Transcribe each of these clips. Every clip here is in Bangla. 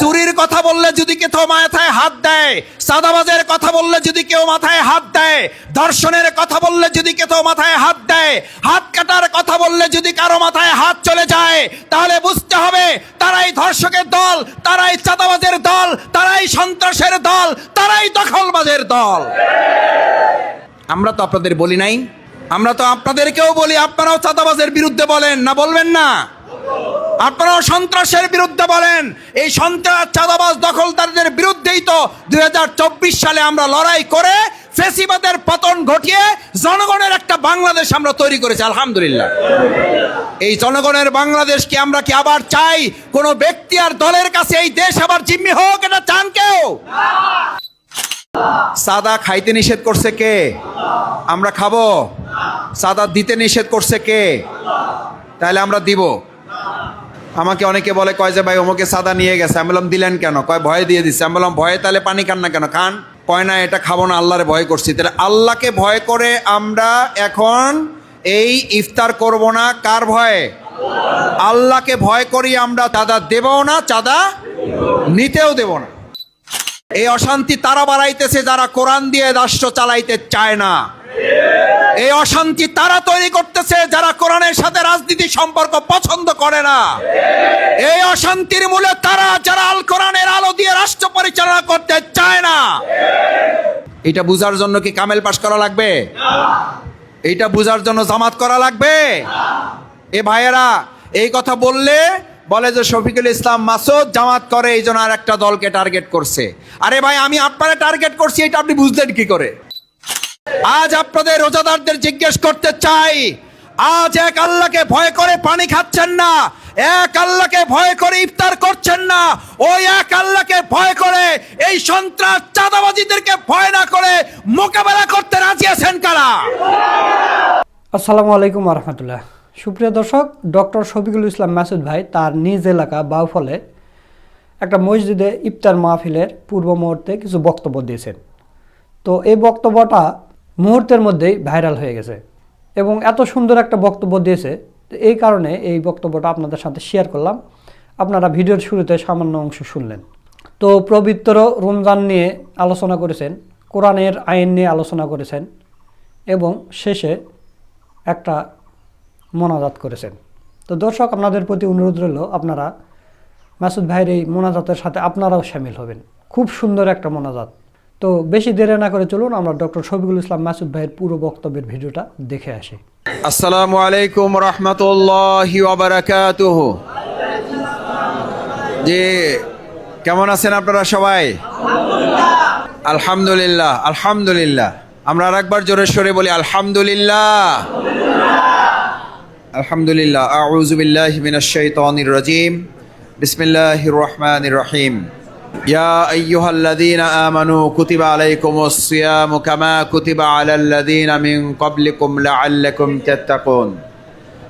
চুরির কথা বললে যদি কেউ মাথায় হাত দেয় সাদাবাজের কথা বললে যদি কেউ মাথায় হাত দেয় ধর্ষণের কথা বললে যদি কেউ মাথায় হাত দেয়, হাত কাটার কথা বললে যদি কারও মাথায় হাত চলে যায়, তাহলে বুঝতে হবে তারাই ধর্ষকের দল, তারাই চাঁদাবাজের দল, তারাই সন্ত্রাসের দল, তারাই দখলবাজের দল। আমরা তো আপনাদের বলি নাই, আমরা তো আপনাদেরকেও বলি, আপনারাও চাঁদাবাজের বিরুদ্ধে বলেন, না বলবেন না? আপনারাও সন্ত্রাসের বিরুদ্ধে বলেন, এই সন্ত্রাস চাঁদাবাজ দখলদারদের বিরুদ্ধেই তো দুই সালে আমরা লড়াই করে ফেসিবাদের পতন ঘটিয়ে জনগণের একটা বাংলাদেশ আমরা তৈরি করেছি, আলহামদুলিল্লাহ। এই জনগণের বাংলাদেশকে আমরা কি আবার চাই? কোন ব্যক্তি আর দলের কাছে এই দেশ আবার জিম্মি হোক, এটা চান কেউ? সাদা খাইতে নিষেধ করছে কে? আমরা খাব। সাদা দিতে নিষেধ করছে কে? তাহলে আমরা দিব। আমাকে অনেকে বলে, কয় যে, ভাই, অমুকে সাদা নিয়ে গেছে। আমি বললাম, দিলেন কেন? কয়, ভয় দিয়ে দিচ্ছে আমি বললাম, ভয়ে তাহলে পানি খান না কেন? খান। কয়, না, এটা খাব না, আল্লাহরে ভয় করছি। তাহলে আল্লাহকে ভয় করে আমরা এখন এই ইফতার করব না। কার ভয়ে? আল্লাহকে ভয় করি আমরা, চাঁদা দেবও না, চাঁদা নিতেও দেব না। এই অশান্তি তারা বাড়াইতেছে যারা কোরআন দিয়ে রাষ্ট্র চালাইতে চায় না। এই অশান্তি তারা তৈরি করতেছে যারা কোরআনের সাথে রাজনীতি সম্পর্ক পছন্দ করে না। এই অশান্তির মূলে তারা যারা আল কোরআনের আলো দিয়ে রাষ্ট্র পরিচালনা করতে চায় না। এটা বুঝার জন্য কি কামেল পাশ করা লাগবে? এইটা বুঝার জন্য জামাত করা লাগবে? এ ভাইয়েরা, এই কথা বললে বলে যে শফিকুল ইসলাম মাসুদ জামাত করে, এই জন্য আর একটা দলকে টার্গেট করছে। আরে ভাই, আমি আপনারা টার্গেট করছি, এটা আপনি বুঝলেন কি করে? আজ আপনাদের রোজাদারদের জিজ্ঞেস করতে চাই, আজ এক আল্লাহকে ভয় করে পানি খাচ্ছেন না, এক আল্লাহকে ভয় করে ইফতার করছেন না, ওই এক আল্লাহকে ভয় করে এই সন্ত্রাস চাঁদাবাজিদেরকে ভয় না করে মোকাবেলা করতে রাজি আছেন কারা? আসসালামু আলাইকুম রহমতুল্লাহ সুপ্রিয় দর্শক, ডক্টর শফিকুল ইসলাম মাসুদ ভাই তার নিজ এলাকা বাউফলে একটা মসজিদে ইফতার মাহফিলের পূর্ব মুহূর্তে কিছু বক্তব্য দিয়েছেন। তো এই বক্তব্যটা মুহূর্তের মধ্যেই ভাইরাল হয়ে গেছে। এবং এত সুন্দর একটা বক্তব্য দিয়েছে এই কারণে এই বক্তব্যটা আপনাদের সাথে শেয়ার করলাম। আপনারা ভিডিওর শুরুতে সামান্য অংশ শুনলেন। তো পবিত্র রমজান নিয়ে আলোচনা করেছেন, কোরআনের আইন নিয়ে আলোচনা করেছেন এবং শেষে একটা মোনাজাত করেছেন। তো দর্শক, আপনাদের প্রতি অনুরোধ রইল, আপনারা মাসুদ ভাইয়ের এই মোনাজাতের সাথে আপনারাও সামিল হবেন। খুব সুন্দর একটা মোনাজাত। তো বেশি দেরি না করে চলুন, আমরা ডক্টর শফিকুল ইসলাম মাসুদ ভাইয়ের পুরো বক্তব্যের ভিডিওটা দেখে আসি। আসসালামু আলাইকুম রহমতুল্লাহি ওয়াবারাকাতুহ জি, কেমন আছেন আপনারা সবাই? আলহামদুলিল্লাহ আলহামদুলিল্লাহ। আমরা আর একবার জোরে সরে বলি, আলহামদুলিল্লাহ। আলহামদুলিল্লাহ, আউযু বিল্লাহি মিনাশ শাইতানির রাজিম। বিসমিল্লাহির রহমানির রহিম। يا أيها الذين آمنوا كتب عليكم الصيام كما كتب على الذين من قبلكم لعلكم تتقون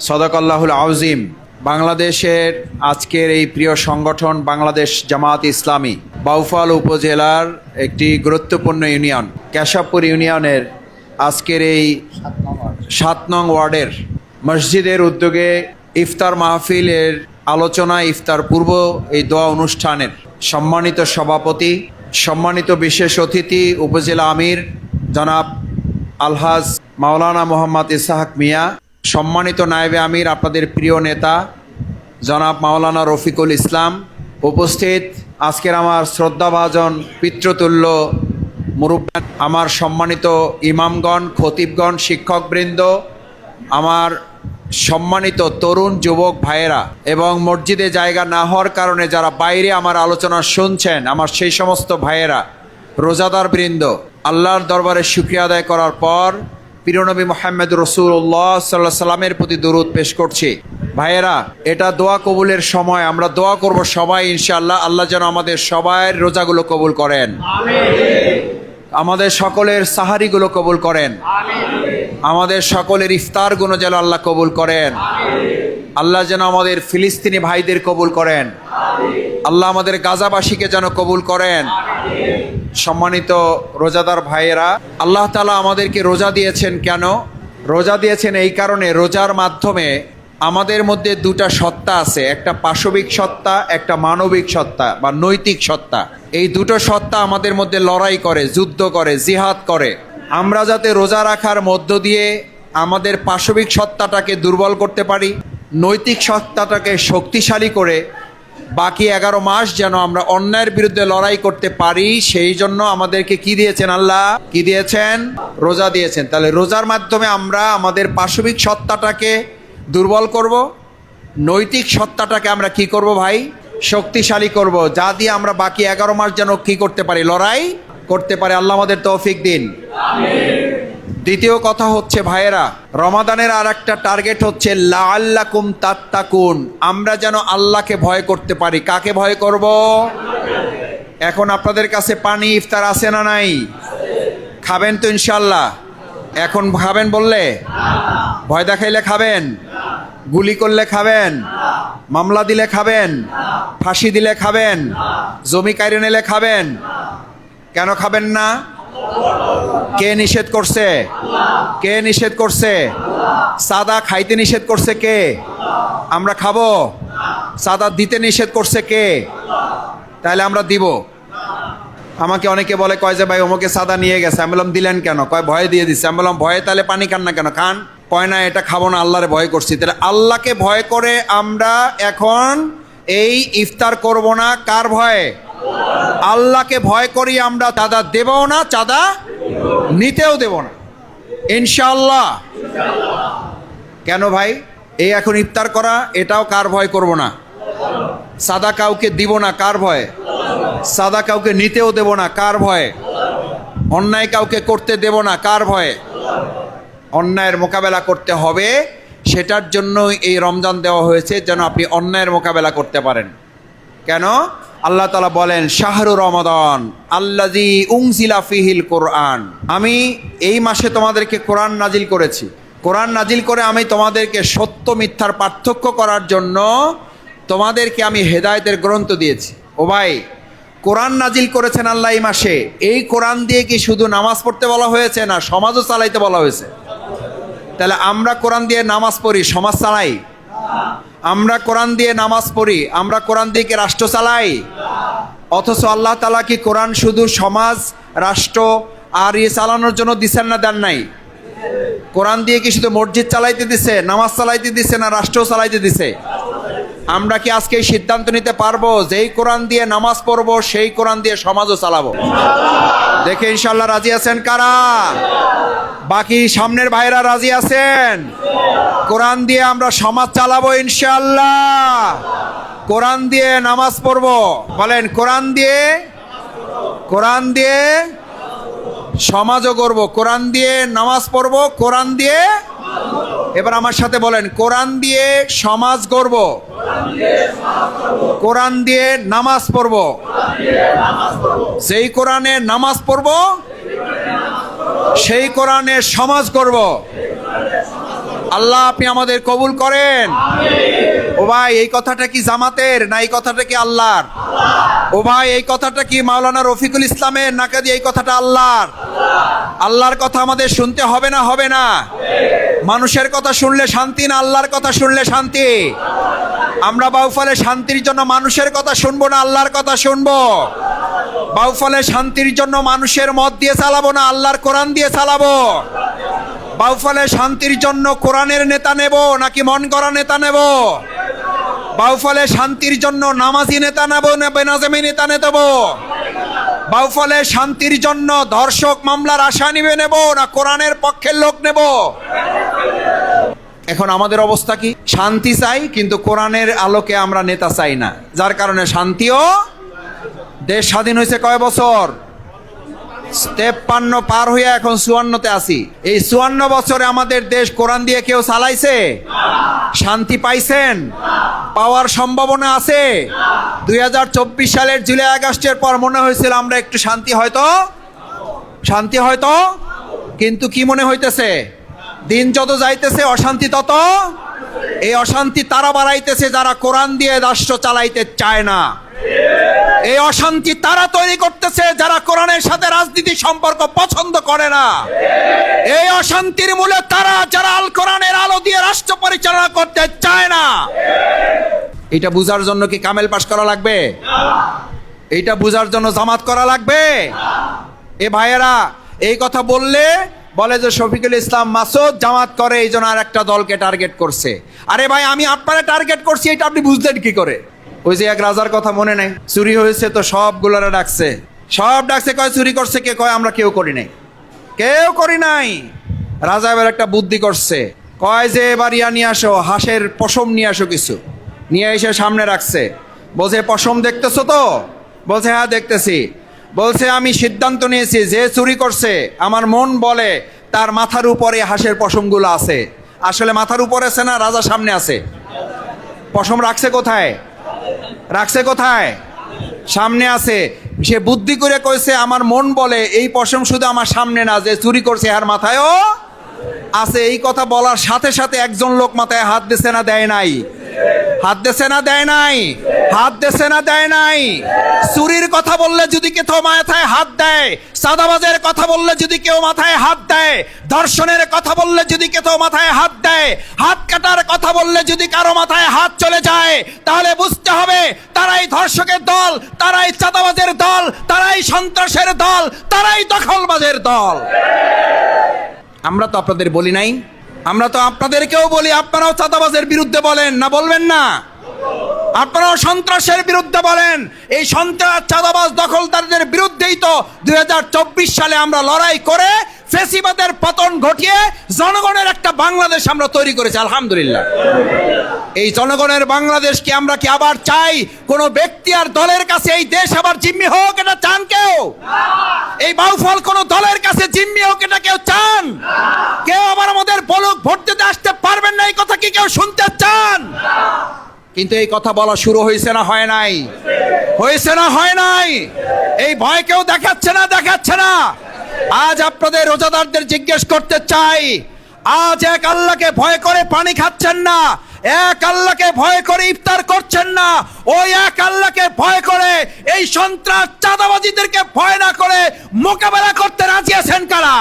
صدق الله العظيم বাংলাদেশের আজকের এই প্রিয় সংগঠন বাংলাদেশ জামাত ইসলামী বাউফাল উপজেলার একটি গুরুত্বপূর্ণ ইউনিয়ন কেশবপুর ইউনিয়নের আজকের এই সাত নং ওয়ার্ডের মসজিদের উদ্যোগে ইফতার মাহফিলের আলোচনা ইফতার পূর্ব এই দোয়া অনুষ্ঠানের সম্মানিত সভাপতি, সম্মানিত বিশেষ অতিথি, উপজেলা আমির, জনাব আলহাজ মাওলানা মোহাম্মদ ইসাহাক মিয়া, সম্মানিত নায়েবে আমির, আপনাদের প্রিয় নেতা, জনাব মাওলানা রফিকুল ইসলাম, উপস্থিত আজকের আমার শ্রদ্ধাভাজন পিতৃতুল্য মুরব্বান আমার সম্মানিত ইমামগণ, খতিবগণ, শিক্ষকবৃন্দ, আমার সম্মানিত তরুণ যুবক ভাইয়েরা এবং মসজিদে জায়গা না হওয়ার কারণে যারা বাইরে আমার আলোচনা শুনছেন আমার সেই সমস্ত ভাইয়েরা রোজাদার বৃন্দ আল্লাহর দরবারে শুক্রিয়া আদায় করার পর পিরনবী মোহাম্মদ রসুল্লাহ সাল্লাহ সাল্লামের প্রতি দরুদ পেশ করছি। ভাইয়েরা এটা দোয়া কবুলের সময় আমরা দোয়া করব সবাই ইনশাআল্লাহ আল্লাহ যেন আমাদের সবাই রোজাগুলো কবুল করেন। আমাদের সকলের সাহারিগুলো কবুল করেন। আমাদের সকলের ইফতারগুলো যেন আল্লাহ কবুল করেন। আল্লাহ যেন আমাদের ফিলিস্তিনি ভাইদের কবুল করেন। আল্লাহ আমাদের গাজাবাসীকে যেন কবুল করেন। সম্মানিত রোজাদার ভাইয়েরা, আল্লাহ তালা আমাদেরকে রোজা দিয়েছেন কেন? রোজা দিয়েছেন এই কারণে রোজার মাধ্যমে আমাদের মধ্যে দুটা সত্তা আছে, একটা পাশবিক সত্তা, একটা মানবিক সত্তা বা নৈতিক সত্তা। এই দুটো সত্তা আমাদের মধ্যে লড়াই করে, যুদ্ধ করে, জিহাদ করে। আমরা যাতে রোজা রাখার মধ্য দিয়ে আমাদের পাশবিক সত্তাটাকে দুর্বল করতে পারি, নৈতিক সত্তাটাকে শক্তিশালী করে বাকি এগারো মাস যেন আমরা অন্যায়ের বিরুদ্ধে লড়াই করতে পারি, সেই জন্য আমাদেরকে কি দিয়েছেন আল্লাহ? কি দিয়েছেন? রোজা দিয়েছেন। তাহলে রোজার মাধ্যমে আমরা আমাদের পাশবিক সত্তাটাকে দুর্বল করব, নৈতিক সত্তাটাকে আমরা কি করব ভাই? শক্তিশালী করব। যা দিয়ে আমরা বাকি এগারো মাস যেন কি করতে পারি? লড়াই করতে পারে আল্লাহ আমাদের তৌফিক দিন। দ্বিতীয় কথা হচ্ছে, ভাইয়েরা, রমাদানের আর একটা টার্গেট হচ্ছে লা লাল্লাকুম তাত্তাকুন। আমরা যেন আল্লাহকে ভয় করতে পারি। কাকে ভয় করব? এখন আপনাদের কাছে পানি, ইফতার আছে না নাই? খাবেন তো ইনশাল্লাহ এখন খাবেন বললে? ভয় দেখাইলে খাবেন? গুলি করলে খাবেন? মামলা দিলে খাবেন? ফাঁসি দিলে খাবেন? জমি কাইরে নিলে খাবেন? কেন খাবেন না? কে নিষেধ করছে? কে নিষেধ করছে? সাদা খাইতে নিষেধ করছে কে? আমরা খাব। সাদা দিতে নিষেধ করছে কে? তাহলে আমরা দিব। আমাকে অনেকে বলে, কয় যে ভাই অমুকে সাদা নিয়ে গেছে। আমি বললাম, দিলেন কেন? কয়, ভয়ে দিয়ে দিচ্ছে আমি বললাম, ভয়ে? তাহলে পানি খান না কেন? খান। কয়, না, এটা খাব না, আল্লাহরে ভয় করছি। তাহলে আল্লাহকে ভয় করে আমরা এখন এই ইফতার করব না। কার ভয়ে? আল্লাহকে ভয় করি আমরা, চাঁদা দেবও না, চাঁদা নিতেও দেব না। ইনশাল্লাহ কেন ভাই? এই এখন ইফতার করা, এটাও কার ভয় করব না? সাদা কাউকে দিব না, কার ভয়? সাদা কাউকে নিতেও দেব না, কার ভয়ে? অন্যায় কাউকে করতে দেব না, কার ভয়ে? অন্যায়ের মোকাবেলা করতে হবে, সেটার জন্যই এই রমজান দেওয়া হয়েছে, যেন আপনি অন্যায়ের মোকাবেলা করতে পারেন। কেন? আল্লাহ তালা বলেন, শাহরু রমাদান আল্লাজি উংজিলা ফিহিল কোরআন। আমি এই মাসে তোমাদেরকে কোরআন নাজিল করেছি। কোরআন নাজিল করে আমি তোমাদেরকে সত্য মিথ্যার পার্থক্য করার জন্য তোমাদেরকে আমি হেদায়তের গ্রন্থ দিয়েছি। ও ভাই, কোরআন নাজিল করেছেন আল্লাহ এই মাসে। এই কোরআন দিয়ে কি শুধু নামাজ পড়তে বলা হয়েছে না সমাজও চালাইতে বলা হয়েছে? তাহলে আমরা কোরআন দিয়ে নামাজ পড়ি, সমাজ চালাই? আমরা কোরআন দিয়ে নামাজ পড়ি, আমরা কোরআন দিয়ে কি রাষ্ট্র চালাই? অথচ আল্লাহ তালা কি কোরআন শুধু সমাজ, রাষ্ট্র আর ইয়ে চালানোর জন্য দিচ্ছেন না দেন নাই? কোরআন দিয়ে কি শুধু মসজিদ চালাইতে দিছে, নামাজ চালাইতে দিছে না রাষ্ট্র চালাইতে দিছে? আমরা কি আজকে সিদ্ধান্ত নিতে পারব? যেই কোরআন দিয়ে নামাজ পড়ব, সেই কোরআন দিয়ে সমাজও চালাবো। দেখে ইনশাল্লাহ রাজি আছেন কারা? বাকি সামনের ভাইরা রাজি আছেন? কোরআন দিয়ে আমরা সমাজ চালাবো ইনশাল্লাহ। কোরআন দিয়ে নামাজ পড়ব। বলেন, কোরআন দিয়ে কোরআন দিয়ে সমাজও করব কোরআন দিয়ে নামাজ পড়ব, কোরআন দিয়ে এবার আমার সাথে বলেন, কোরআন দিয়ে সমাজ গড়ব? কোরআন দিয়ে নামাজ পড়ব? যেই কোরআনে নামাজ পড়ব, সেই কোরআনে সমাজ করব আল্লাহ, আপনি আমাদের কবুল করেন। ও ভাই, এই কথাটা কি জামাতের, না এই কথাটা কি আল্লাহর? ও ভাই, এই কথাটা কি মাওলানা রফিকুল ইসলামের নাকি এই কথাটা আল্লাহর? আল্লাহর কথা আমাদের শুনতে হবে না হবে না? মানুষের কথা শুনলে শান্তি না আল্লাহর কথা শুনলে শান্তি? আমরা বাউফলে শান্তির জন্য মানুষের কথা শুনব না আল্লাহর কথা শুনব? বাউফলে শান্তির জন্য মানুষের মত দিয়ে চালাবো না আল্লাহর কোরআন দিয়ে চালাবো? বাউফলে শান্তির জন্য কোরআনের নেতা নেব নাকি মন করা নেতা নেব? বাউফলে শান্তির জন্য নামাজি নেতা নেব না বেনাজামি নেতা নেব? বাউফলে শান্তির জন্য ধর্ষক মামলার আশা নিবে নেব না কোরআনের পক্ষের লোক নেব? এখন আমাদের অবস্থা কি? শান্তি চাই, কিন্তু কোরআনের আলোকে আমরা নেতা চাই না। যার কারণে শান্তিও দেশ স্বাধীন হয়েছে কয় বছর? তেপ্পান্ন পার হইয়া এখন চুয়ান্নতে আসি এই চুয়ান্ন বছরে আমাদের দেশ কোরআন দিয়ে কেউ চালাইছে? শান্তি পাইছেন? পাওয়ার সম্ভাবনা আছে? দুই হাজার চব্বিশ সালের জুলাই আগস্টের পর মনে হয়েছিল আমরা একটু শান্তি হয়তো? শান্তি হয়তো? কিন্তু কি মনে হইতেছে? দিন যত যাইতেছে, অশান্তি তত। এই অশান্তি তারা বাড়াইতেছে যারা কোরআন দিয়ে রাষ্ট্র চালাইতে চায় না। এই অশান্তি তারা তৈরি করতেছে যারা কোরআনের সাথে রাজনীতি সম্পর্ক পছন্দ করে না। এই অশান্তির মূলে তারা যারা আল কোরআনের আলো দিয়ে রাষ্ট্র পরিচালনা করতে চায় না। এটা বুঝার জন্য কি কামেল পাশ করা লাগবে? এটা বুঝার জন্য জামাত করা লাগবে? এ ভাইয়েরা, এই কথা বললে বলে যে শফিকুল ইসলাম, মাসুদ, জামাত করে, এই জন্য আর একটা দলকে টার্গেট করছে। আরে ভাই, আমি আপনারা টার্গেট করছি, এটা আপনি বুঝলেন কি করে? ওই যে এক রাজার কথা মনে নেই, চুরি হয়েছে তো সবগুলোরা ডাকছে। সব ডাকছে, কয় চুরি করছে, কে কয়, আমরা কেউ করি নাই। কেউ করি নাই। রাজা এবার একটা বুদ্ধি করছে, কয় যে এবার ইয়া নিয়ে আসো, হাঁসের পশম নিয়ে আসো কিছু। নিয়ে এসে সামনে রাখছে। বলছে, পশম দেখতেছো তো? বলছে হ্যাঁ দেখতেছি। বলছে, আমি সিদ্ধান্ত নিয়েছি, যে চুরি করছে, আমার মন বলে, তার মাথার উপরে হাঁসের পশমগুলো আছে। আসলে মাথার উপরে আছে না রাজা সামনে আছে। পশম রাখছে কোথায়? রাখছে কোথায়? সামনে আছে। সে বুদ্ধি করে কইছে, আমার মন বলে, এই পশম শুধু আমার সামনে না, যে চুরি করছে আর মাথায়ও আছে। এই কথা বলার সাথে সাথে একজন লোক মাথায় হাত দিছে না, দেয় নাই। হাত দেছে না দেয় নাই। হাত দেছে না দেয় নাই। চুরির কথা বললে যদি কেউ মাথায় হাত দেয় সাদাবাজের কথা বললে যদি কেউ মাথায় হাত দেয় ধর্ষণের কথা বললে যদি কেউ মাথায় হাত দেয়, হাত কাটার কথা বললে যদি কারও মাথায় হাত চলে যায়, তাহলে বুঝতে হবে তারাই ধর্ষকের দল, তারাই চাঁদাবাজের দল, তারাই সন্ত্রাসের দল, তারাই দখলবাজের দল। আমরা তো আপনাদের বলি নাই আমরা তো আপনাদেরকেও বলি, আপনারাও চাঁদাবাজের বিরুদ্ধে বলেন, না বলবেন না? আপনারাও সন্ত্রাসের বিরুদ্ধে বলেন, এই সন্ত্রাস, চাঁদাবাজ, দখলদারদের বিরুদ্ধেই তো দুই হাজার চব্বিশ সালে আমরা লড়াই করে ফেসিবাদের পতন ঘটিয়ে জনগণের একটা বাংলাদেশ আমরা তৈরি করেছি, আলহামদুলিল্লাহ। এই জনগণের বাংলাদেশকে আমরা কি আবার চাই? কোন ব্যক্তি আর দলের কাছে এই দেশ আবার জিম্মি হোক এটা চান কেউ? এই বাউফল কোন দলের কাছে জিম্মি হোক এটা কেউ চান? কেউ আবার আমাদের বলুক, ভোট দিতে আসতে পারবেন না, এই কথা কি কেউ শুনতে চান? কিন্তু এই কথা বলা শুরু হয়েছে না, হয় নাই। হয়েছে না, হয় নাই। এই ভয় কেউ দেখাচ্ছে না দেখাচ্ছে না। আজ আপনাদের রোজাদারদের জিজ্ঞেস করতে চাই, আজ এক আল্লাহকে ভয় করে পানি খাচ্ছেন না, এক আল্লাহকে ভয় করে ইফতার করছেন না, ওই এক আল্লাহকে ভয় করে এই সন্ত্রাস চাঁদাবাজিদেরকে ভয় না করে মোকাবেলা করতে রাজি আছেন কারা?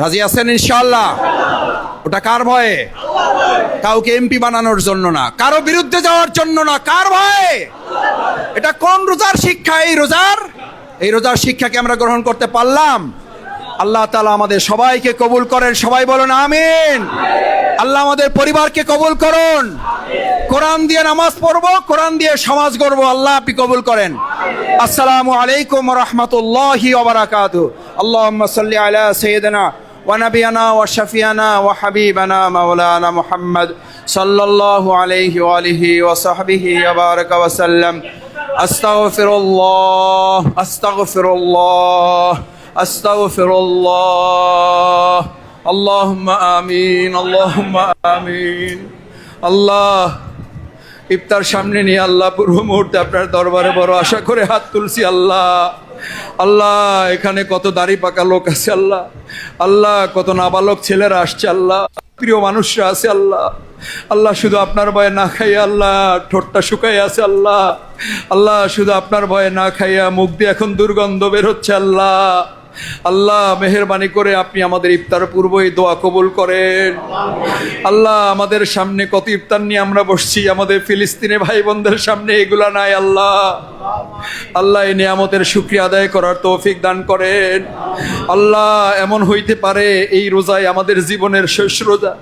রাজি আছেন ইনশাল্লাহ ওটা কার ভয়ে? কাউকে এমপি বানানোর জন্য না, কারও বিরুদ্ধে যাওয়ার জন্য না, কার ভয়ে? এটা কোন রোজার শিক্ষা এই রোজার? এই রোজার শিক্ষাকে আমরা গ্রহণ করতে পারলাম আল্লাহ তালা আমাদের সবাইকে কবুল করেন সবাই বলেন আমিন আল্লাহ আমাদের পরিবারকে কবুল করুন কোরআন দিয়ে নামাজ পড়বো কোরআন দিয়ে সমাজ গড়ব আল্লাহ আপনি কবুল করেন আসসালামু আলাইকুম রহমতুল্লাহি ওবরাকাতু আল্লাহ সাল্লি আলা সৈয়দনা ونبينا وشفينا وحبيبنا مولانا محمد صلى الله عليه وآله وصحبه وبارك وسلم أستغفر الله أستغفر الله أستغفر الله اللهم آمين اللهم آمين الله ইফতার সামনে নিয়ে আল্লাহ পূর্ব মুহূর্তে আপনার দরবারে বড় আশা করে হাত তুলছি আল্লাহ আল্লাহ এখানে কত দাড়ি পাকা লোক আছে আল্লাহ আল্লাহ কত নাবালক ছেলেরা আসছে আল্লাহ প্রিয় মানুষরা আছে আল্লাহ আল্লাহ শুধু আপনার ভয়ে না খাইয়া আল্লাহ, ঠোঁটটা শুকাই আছে আল্লাহ। আল্লাহ শুধু আপনার ভয়ে না খাইয়া মুখ দিয়ে এখন দুর্গন্ধ বের হচ্ছে আল্লাহ। আল্লাহ, মেহরবানি করে আপনি আমাদের ইফতার পূর্বই দোয়া কবুল করেন। আল্লাহ, আমাদের সামনে কত ইফতার নিয়ে আমরা বসছি, আমাদের ফিলিস্তিনে ভাই বোনদের সামনে এগুলা নাই আল্লাহ। আল্লাহ, এই নিয়ামতের শুক্রিয়া আদায় করার তৌফিক দান করেন। আল্লাহ, এমন হইতে পারে এই রোজায় আমাদের জীবনের শেষ রোজা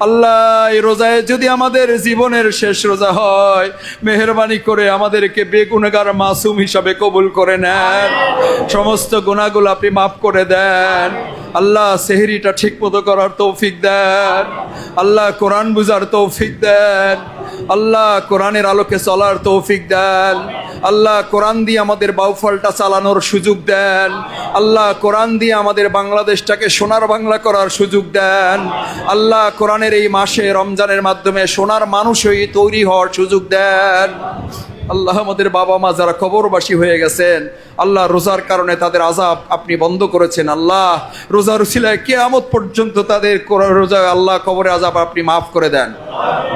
আল্লাহ, এই রোজায় যদি আমাদের জীবনের শেষ রোজা হয়, মেহরবানি করে আমাদেরকে বেগুনগার মাসুম হিসাবে কবুল করে নেন। সমস্ত গুণাগুলো আপনি মাফ করে দেন। আল্লাহ সেহরিটা ঠিক মতো করার তৌফিক দেন। আল্লাহ কোরআন বুঝার তৌফিক দেন। আল্লাহ কোরআনের আলোকে চলার তৌফিক দেন। আল্লাহ কোরআন দিয়ে আমাদের বাউফলটা চালানোর সুযোগ দেন। আল্লাহ কোরআন দিয়ে আমাদের বাংলাদেশটাকে সোনার বাংলা করার সুযোগ দেন। আল্লাহ কোরআনের এই মাসে রমজানের মাধ্যমে সোনার মানুষই তৈরি হওয়ার সুযোগ দেন। আল্লাহ আমাদের বাবা মা যারা কবরবাসী হয়ে গেছেন, আল্লাহ রোজার কারণে তাদের আজাব আপনি বন্ধ করেছেন। আল্লাহ রোজার রুসিলায় কেয়ামত পর্যন্ত তাদের রোজা আল্লাহ কবরে আজাব আপনি মাফ করে দেন।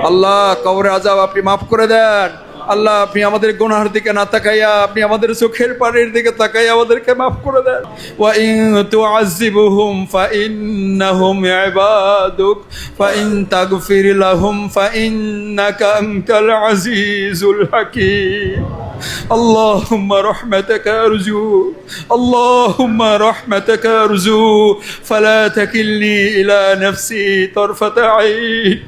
আল্লাহ কবরে আজাব আপনি মাফ করে দেন। আল্লাহ আপনি আমাদের গোনার দিকে না তাকাইয়া আপনি আমাদের চোখের পানির দিকে তাকাইয়া আমাদেরকে মাফ করে দেন ওয়া ইন তুআযিবুহুম ফাইন্নাহুম ইবাদুক ফাইন তাগফির লাহুম ফাইন্নাকা আনতাল আজিজুল হাকীম اللهم رحمتك أرجو اللهم رحمتك أرجو فلا تكلني إلى نفسي طرفة عين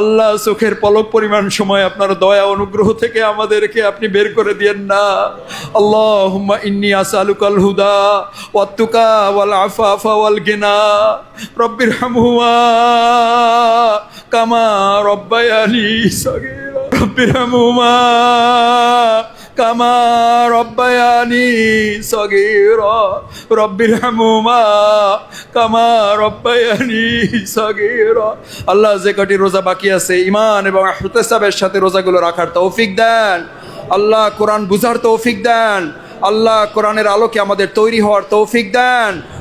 আল্লাহ চোখের পলক পরিমাণ সময় আপনার দয়া অনুগ্রহ থেকে আমাদেরকে আপনি বের করে দিয়েন না। আল্লাহুম্মা ইন্নি আসআলুকাল হুদা ওয়াত্তুকা ওয়াল আফাফা ওয়াল গিনা। রব্বির হামহুমা কামা রব্বায়ানি সাগীরা। রব্বির হামহুমা কামা রব্বায়ানি সগীরা, রব্বির হামুমা, কামা আল্লাহ যে কটি রোজা বাকি আছে ইমান এবং ইহতিসাবের সাথে রোজাগুলো রাখার তৌফিক দেন। আল্লাহ কোরআন বুঝার তৌফিক দেন। আল্লাহ কোরআনের আলোকে আমাদের তৈরি হওয়ার তৌফিক দেন।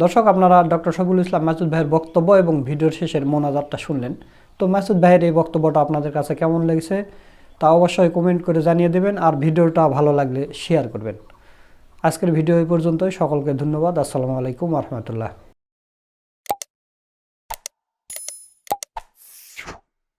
দর্শক, আপনারা ডক্টর শফিকুল ইসলাম মাসুদ ভাইয়ের বক্তব্য এবং ভিডিওর শেষের মোনাজারটা শুনলেন। তো মাসুদ ভাইয়ের এই বক্তব্যটা আপনাদের কাছে কেমন লেগেছে তা অবশ্যই কমেন্ট করে জানিয়ে দেবেন আর ভিডিওটা ভালো লাগলে শেয়ার করবেন। আজকের ভিডিও এই পর্যন্তই। সকলকে ধন্যবাদ। আসসালামু আলাইকুম রহমতুল্লাহ।